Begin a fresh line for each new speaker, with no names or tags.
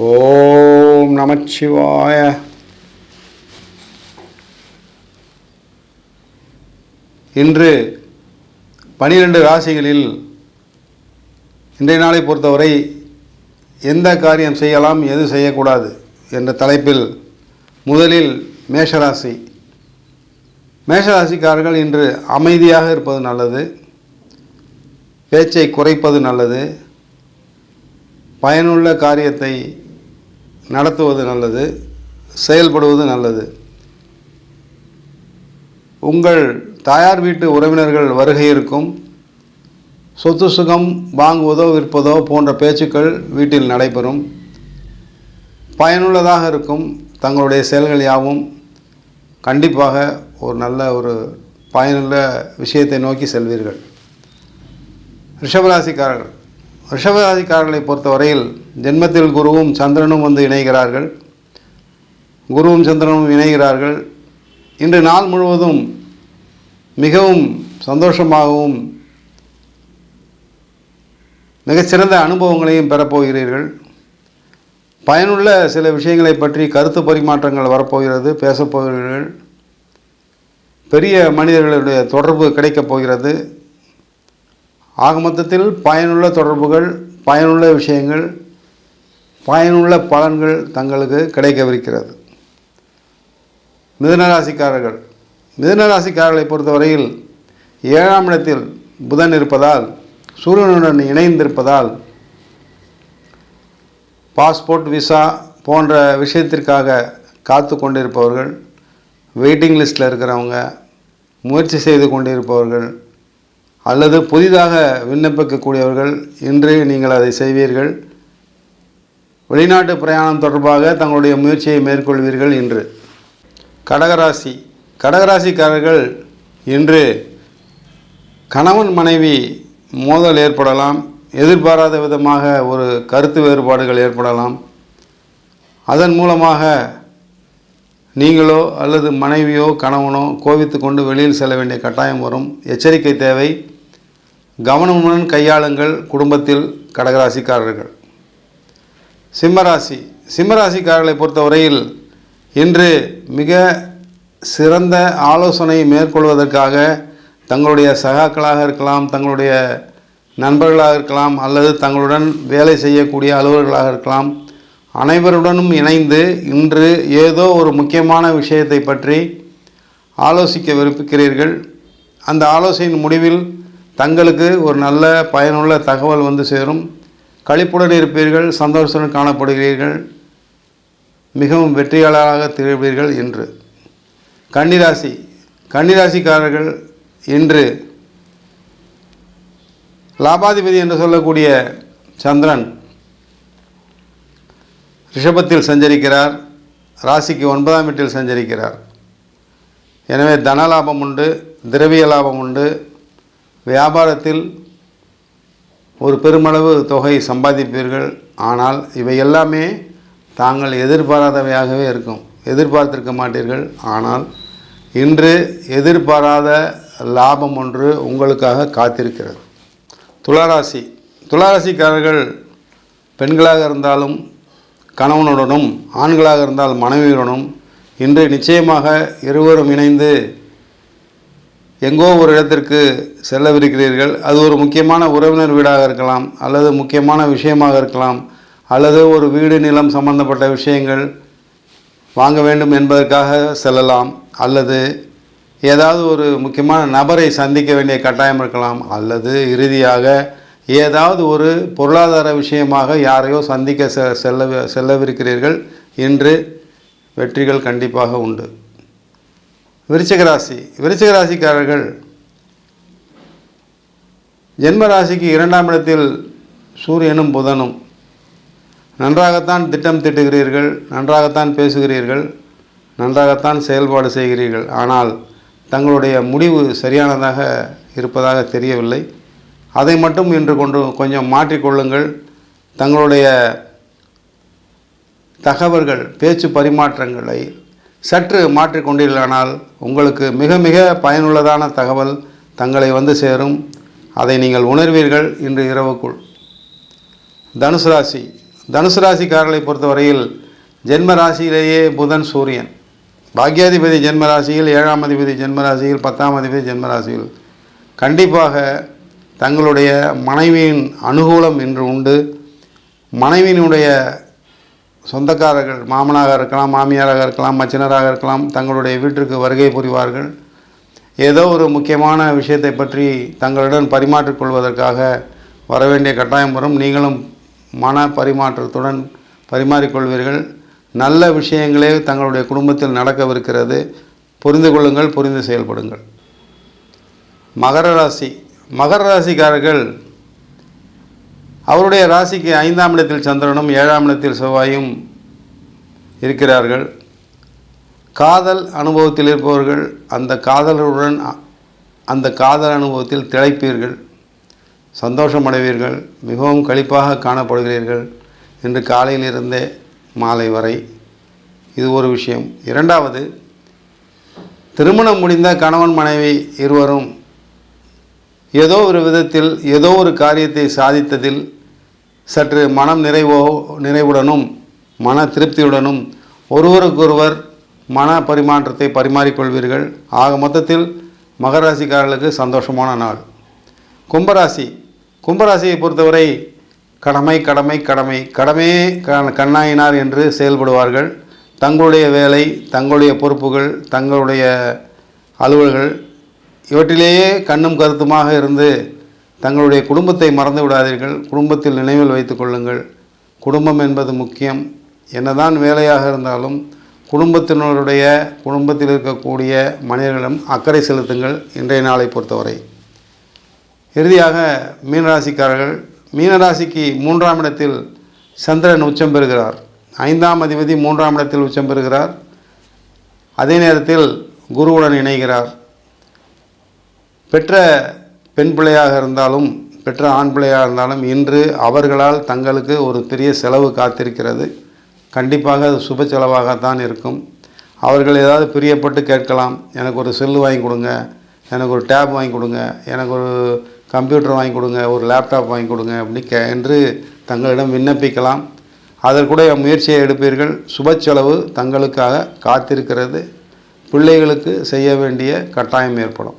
ஓம் நமச்சிவாய. இன்று பனிரெண்டு ராசிகளில் இன்றைய நாளை பொறுத்தவரை எந்த காரியம் செய்யலாம் எது செய்யக்கூடாது என்ற தலைப்பில் முதலில் மேஷராசி. மேஷராசிக்காரர்கள் இன்று அமைதியாக இருப்பது நல்லது பேச்சை குறைப்பது நல்லது பயனுள்ள காரியத்தை நடத்துவது நல்லது செயல்படுவது நல்லது. உங்கள் தாயார் வீட்டு உறவினர்கள் வருகை இருக்கும். சொத்து சுகம் வாங்குவதோ விற்பதோ போன்ற பேச்சுக்கள் வீட்டில் நடைபெறும். பயனுள்ளதாக இருக்கும். தங்களுடைய செயல்கள் யாவும் கண்டிப்பாக ஒரு நல்ல ஒரு பயனுள்ள விஷயத்தை நோக்கி செல்வீர்கள். ரிஷபராசிக்காரர்கள் ரிஷபராதிக்காரர்களை பொறுத்தவரையில் ஜென்மத்தில் குருவும் சந்திரனும் வந்து இணைகிறார்கள். குருவும் சந்திரனும் இணைகிறார்கள். இன்று நாள் முழுவதும் மிகவும் சந்தோஷமாகவும் மிகச்சிறந்த அனுபவங்களையும் பெறப்போகிறீர்கள். பயனுள்ள சில விஷயங்களை பற்றி கருத்து பரிமாற்றங்கள் வரப்போகிறது பேசப்போகிறீர்கள். பெரிய மனிதர்களுடைய தொடர்பு கிடைக்கப் போகிறது. ஆக மொத்தத்தில் பயனுள்ள தொடர்புகள் பயனுள்ள விஷயங்கள் பயனுள்ள பலன்கள் தங்களுக்கு கிடைக்கவிருக்கிறது. மிதனராசிக்காரர்கள். மிதனராசிக்காரர்களை பொறுத்தவரையில் ஏழாம் இடத்தில் புதன் இருப்பதால் சூரியனுடன் இணைந்திருப்பதால் பாஸ்போர்ட் விசா போன்ற விஷயத்திற்காக காத்து கொண்டிருப்பவர்கள் வெயிட்டிங் லிஸ்ட்டில் இருக்கிறவங்க முயற்சி செய்து கொண்டிருப்பவர்கள் அல்லது புதிதாக விண்ணப்பிக்கக்கூடியவர்கள் இன்று நீங்கள் அதை செய்வீர்கள். வெளிநாட்டு பிரயாணம் தொடர்பாக தங்களுடைய முயற்சியை மேற்கொள்வீர்கள் இன்று. கடகராசி. கடகராசிக்காரர்கள் இன்று கணவன் மனைவி மோதல் ஏற்படலாம். எதிர்பாராத விதமாக ஒரு கருத்து வேறுபாடுகள் ஏற்படலாம். அதன் மூலமாக நீங்களோ அல்லது மனைவியோ கணவனோ கோவித்து கொண்டு வெளியில் செல்ல வேண்டிய கட்டாயம் வரும். எச்சரிக்கை தேவை. கவனமுடன் கையாளுங்கள் குடும்பத்தில் கடகராசிக்காரர்கள். சிம்மராசி. சிம்மராசிக்காரர்களை பொறுத்தவரையில் இன்று மிக சிறந்த ஆலோசனை மேற்கொள்வதற்காக தங்களுடைய சகாக்களாக இருக்கலாம் தங்களுடைய நண்பர்களாக இருக்கலாம் அல்லது தங்களுடன் வேலை செய்யக்கூடிய அலுவலர்களாக இருக்கலாம். அனைவருடனும் இணைந்து இன்று ஏதோ ஒரு முக்கியமான விஷயத்தை பற்றி ஆலோசிக்க விரும்புகிறீர்கள். அந்த ஆலோசனையின் முடிவில் தங்களுக்கு ஒரு நல்ல பயனுள்ள தகவல் வந்து சேரும். கழிப்புடன் இருப்பீர்கள் சந்தோஷத்துடன் காணப்படுகிறீர்கள் மிகவும் வெற்றியாளராக திகழ்வீர்கள் என்று. கன்னிராசி கன்னிராசிக்காரர்கள் இன்று லாபாதிபதி என்று சொல்லக்கூடிய சந்திரன் ரிஷபத்தில் சஞ்சரிக்கிறார் ராசிக்கு ஒன்பதாம் வீட்டில் சஞ்சரிக்கிறார். எனவே தன லாபம் உண்டு திரவிய லாபம் உண்டு வியாபாரத்தில் ஒரு பெருமளவு தொகை சம்பாதிப்பீர்கள். ஆனால் இவை எல்லாமே தாங்கள் எதிர்பாராதவையாகவே இருக்கும். எதிர்பார்த்திருக்க மாட்டீர்கள். ஆனால் இன்று எதிர்பாராத லாபம் ஒன்று உங்களுக்காக காத்திருக்கிறது. துளாராசி. துளாராசிக்காரர்கள் பெண்களாக இருந்தாலும் கணவனுடனும் ஆண்களாக இருந்தால் மனைவியுடனும் இன்று நிச்சயமாக இருவரும் இணைந்து எங்கோ ஒரு இடத்திற்கு செல்லவிருக்கிறீர்கள். அது ஒரு முக்கியமான உறவினர் வீடாக இருக்கலாம் அல்லது முக்கியமான விஷயமாக இருக்கலாம் அல்லது ஒரு வீடு நிலம் சம்பந்தப்பட்ட விஷயங்கள் வாங்க வேண்டும் என்பதற்காக செல்லலாம் அல்லது ஏதாவது ஒரு முக்கியமான நபரை சந்திக்க வேண்டிய கட்டாயம் இருக்கலாம் அல்லது இறுதியாக ஏதாவது ஒரு பொருளாதார விஷயமாக யாரையோ சந்திக்க செ செல்ல செல்லவிருக்கிறீர்கள். இன்று வெற்றிகள் கண்டிப்பாக உண்டு. விருச்சிக ராசி. ஜென்மராசிக்கு ராசிக்காரர்கள் ஜென்ம ராசிக்கு இரண்டாம் இடத்தில் சூரியனும் புதனும். நன்றாகத்தான் திட்டம் திட்டுகிறீர்கள் நன்றாகத்தான் பேசுகிறீர்கள் நன்றாகத்தான் செயல்பாடு செய்கிறீர்கள். ஆனால் தங்களுடைய முடிவு சரியானதாக இருப்பதாக தெரியவில்லை. அதை மட்டும் இன்று கொண்டு கொஞ்சம் மாற்றிக்கொள்ளுங்கள் தங்களுடைய தகவல்கள் பேச்சு பரிமாற்றங்களை சற்று மாற்றிக்கொண்டீர்களானால் உங்களுக்கு மிக மிக பயனுள்ளதான தகவல் தங்களை வந்து சேரும். அதை நீங்கள் உணர்வீர்கள் இன்று இரவுக்குள். தனுசு ராசி. தனுசு ராசிக்காரர்களை பொறுத்தவரையில் ஜென்ம ராசியிலேயே புதன் சூரியன். பாக்யாதிபதி ஜென்ம ராசியில் ஏழாம் அதிபதி ஜென்ம ராசியில் பத்தாம் அதிபதி ஜென்ம ராசியில். கண்டிப்பாக தங்களுடைய மனைவியின் அனுகூலம் இன்று உண்டு. மனைவியினுடைய சொந்தக்காரர்கள் மாமனாக இருக்கலாம் மாமியாராக இருக்கலாம் மச்சினராக இருக்கலாம் தங்களுடைய வீட்டிற்கு வருகை புரிவார்கள். ஏதோ ஒரு முக்கியமான விஷயத்தை பற்றி தங்களுடன் பரிமாற்றிக்கொள்வதற்காக வரவேண்டிய கட்டாயம் வரும். நீங்களும் மன பரிமாற்றத்துடன் பரிமாறிக்கொள்வீர்கள் நல்ல விஷயங்களே தங்களுடைய குடும்பத்தில் நடக்கவிருக்கிறது. புரிந்து கொள்ளுங்கள் புரிந்து செயல்படுங்கள். மகர ராசி. மகர ராசிக்காரர்கள் அவருடைய ராசிக்கு ஐந்தாம் இடத்தில் சந்திரனும் ஏழாம் இடத்தில் செவ்வாயும் இருக்கிறார்கள். காதல் அனுபவத்தில் இருப்பவர்கள் அந்த காதலருடன் அந்த காதல் அனுபவத்தில் திளைப்பீர்கள். சந்தோஷம் அடைவீர்கள். மிகவும் களிப்பாக காணப்படுகிறீர்கள் இன்று காலையிலிருந்தே மாலை வரை. இது ஒரு விஷயம். இரண்டாவது திருமணம் முடிந்த கணவன் மனைவி இருவரும் ஏதோ ஒரு விதத்தில் ஏதோ ஒரு காரியத்தை சாதித்ததில் சற்று மனம் நிறைவோ நிறைவுடனும் மன திருப்தியுடனும் ஒருவருக்கொருவர் மன பரிமாற்றத்தை பரிமாறிக்கொள்வீர்கள். ஆக மொத்தத்தில் மகராசிக்காரர்களுக்கு சந்தோஷமான நாள். கும்பராசி. கும்பராசியை பொறுத்தவரை கடமை கடமை கடமை. கடமையே கண்ணாயினார் என்று செயல்படுவார்கள். தங்களுடைய வேலை தங்களுடைய பொறுப்புகள் தங்களுடைய அலுவல்கள் இவற்றிலேயே கண்ணும் கருத்துமாக இருந்து தங்களுடைய குடும்பத்தை மறந்து விடாதீர்கள். குடும்பத்தில் நினைவில் வைத்து கொள்ளுங்கள். குடும்பம் என்பது முக்கியம். என்னதான் வேலையாக இருந்தாலும் குடும்பத்தினருடைய குடும்பத்தில் இருக்கக்கூடிய மனிதர்களிடம் அக்கறை செலுத்துங்கள் இன்றைய நாளை பொறுத்தவரை. இறுதியாக மீனராசிக்காரர்கள் மீனராசிக்கு மூன்றாம் இடத்தில் சந்திரன் உச்சம் பெறுகிறார். ஐந்தாம் அதிபதி மூன்றாம் இடத்தில் உச்சம் பெறுகிறார். அதே நேரத்தில் குருவுடன் இணைகிறார். பெற்ற பெண் பிள்ளையாக இருந்தாலும் பெற்ற ஆண் பிள்ளையாக இருந்தாலும் இன்று அவர்களால் தங்களுக்கு ஒரு பெரிய செலவு காத்திருக்கிறது. கண்டிப்பாக அது சுப செலவாகத்தான் இருக்கும். அவர்கள் ஏதாவது பிரியப்பட்டு கேட்கலாம். எனக்கு ஒரு செல்லு வாங்கி கொடுங்க. எனக்கு ஒரு டேப் வாங்கி கொடுங்க. எனக்கு ஒரு கம்ப்யூட்டர் வாங்கி கொடுங்க. ஒரு லேப்டாப் வாங்கி கொடுங்க அப்படி கே என்று தங்களிடம் விண்ணப்பிக்கலாம். அதற்குடைய முயற்சியை எடுப்பீர்கள். சுப செலவு தங்களுக்காக காத்திருக்கிறது. பிள்ளைகளுக்கு செய்ய வேண்டிய கட்டாயம் ஏற்படும்.